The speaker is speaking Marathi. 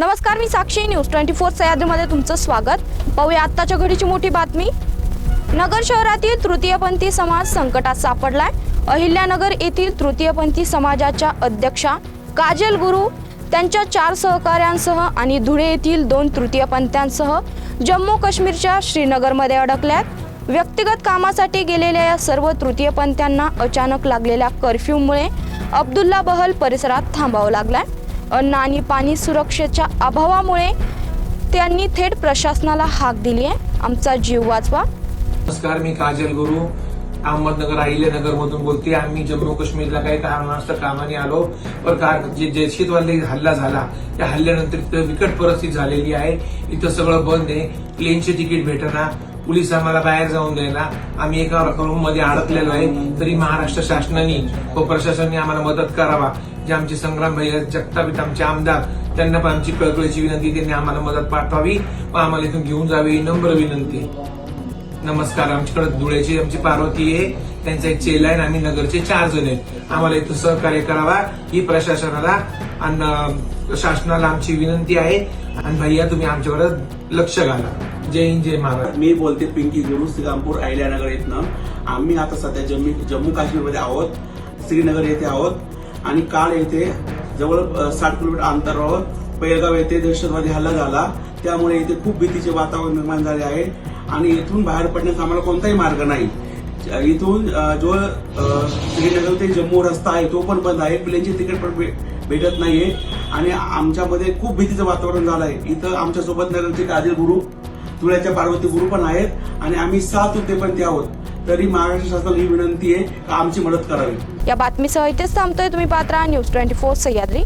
नमस्कार मी साक्षी न्यूज. ट्वेंटी फोर सह्याद्रीमध्ये तुमचं स्वागत. पाहूया आत्ताच्या घडीची मोठी बातमी. नगर शहरातील तृतीयपंथी समाज संकटात सापडलाय. अहिल्यानगर येथील तृतीयपंथी समाजाच्या अध्यक्षा काजल गुरु त्यांच्या चार सहकाऱ्यांसह आणि धुळे येथील दोन तृतीयपंथ्यांसह जम्मू काश्मीरच्या श्रीनगरमध्ये अडकल्यात. व्यक्तिगत कामासाठी गेलेल्या या सर्व तृतीयपंथ्यांना अचानक लागलेल्या कर्फ्यूमुळे अब्दुल्ला बहल परिसरात थांबावं लागलाय. अन्न आणि पाणी सुरक्षेच्या अभावामुळे त्यांनी थेट प्रशासनाला हाक दिली आहे. आमचा जीव वाचवा. नमस्कार मी काजल गुरु. अहमदनगर अहिल्यानगर मधून बोलते. आम्ही जम्मू काश्मीरला काही कारणास्तव कामाने आलो. पण का जे जैशीतवाले हल्ला झाला त्या हल्ल्यानंतर इथं विकट परिस्थिती झालेली आहे. इथं सगळं बंद आहे. प्लेनचे तिकीट भेटणार पोलीस आम्हाला बाहेर जाऊन द्यायला. आम्ही एका रूममध्ये अडकलेलो आहे. तरी महाराष्ट्र शासनाने व प्रशासनाने आम्हाला मदत करावा. जे आमचे संग्राम भैया जगताप आमचे आमदार त्यांना पण आमची कळकळीची विनंती त्यांनी आम्हाला मदत पाठवावी व आम्हाला इथून घेऊन जावी नम्र विनंती नमस्कार आमच्याकडे धुळ्याची आमची पार्वती आहे. त्यांचा एक चेला आहे आणि आम्ही नगरचे चार जण आहेत. आम्हाला इथं सहकार्य करावा. ही प्रशासनाला आणि शासनाला आमची विनंती आहे. आणि भैया तुम्ही आमच्याकडे लक्ष घाला. जय हिंद जय महाराज मी बोलते पिंकी गुरु श्रीरामपूर अहिल्यानगर इथनं आम्ही आता सध्या जम्मू जम्मू काश्मीरमध्ये आहोत श्रीनगर येथे आहोत. आणि काल येथे जवळ साठ किलोमीटर अंतरावर पैलगाव येथे दहशतवादी हल्ला झाला. त्यामुळे इथे खूप भीतीचे वातावरण निर्माण झाले आहे. आणि इथून बाहेर पडण्याचा आम्हाला कोणताही मार्ग नाही. इथून जो श्रीनगर ते जम्मू रस्ता आहे तो पण बंद आहे. प्लेनचे तिकीट पण भेटत नाहीये. आणि आमच्यामध्ये खूप भीतीचं वातावरण झालं आहे. इथं आमच्यासोबत नगरचे काजल गुरु धुळ्याच्या पार्वती गुरु पण आहेत आणि आम्ही सात ते आहोत. तरी महाराष्ट्र शासनाला ही विनंती आहे का आमची मदत करावी? या बातमीसह इथेच थांबतोय. तुम्ही पात्रा न्यूज ट्वेंटी फोर सह्याद्री.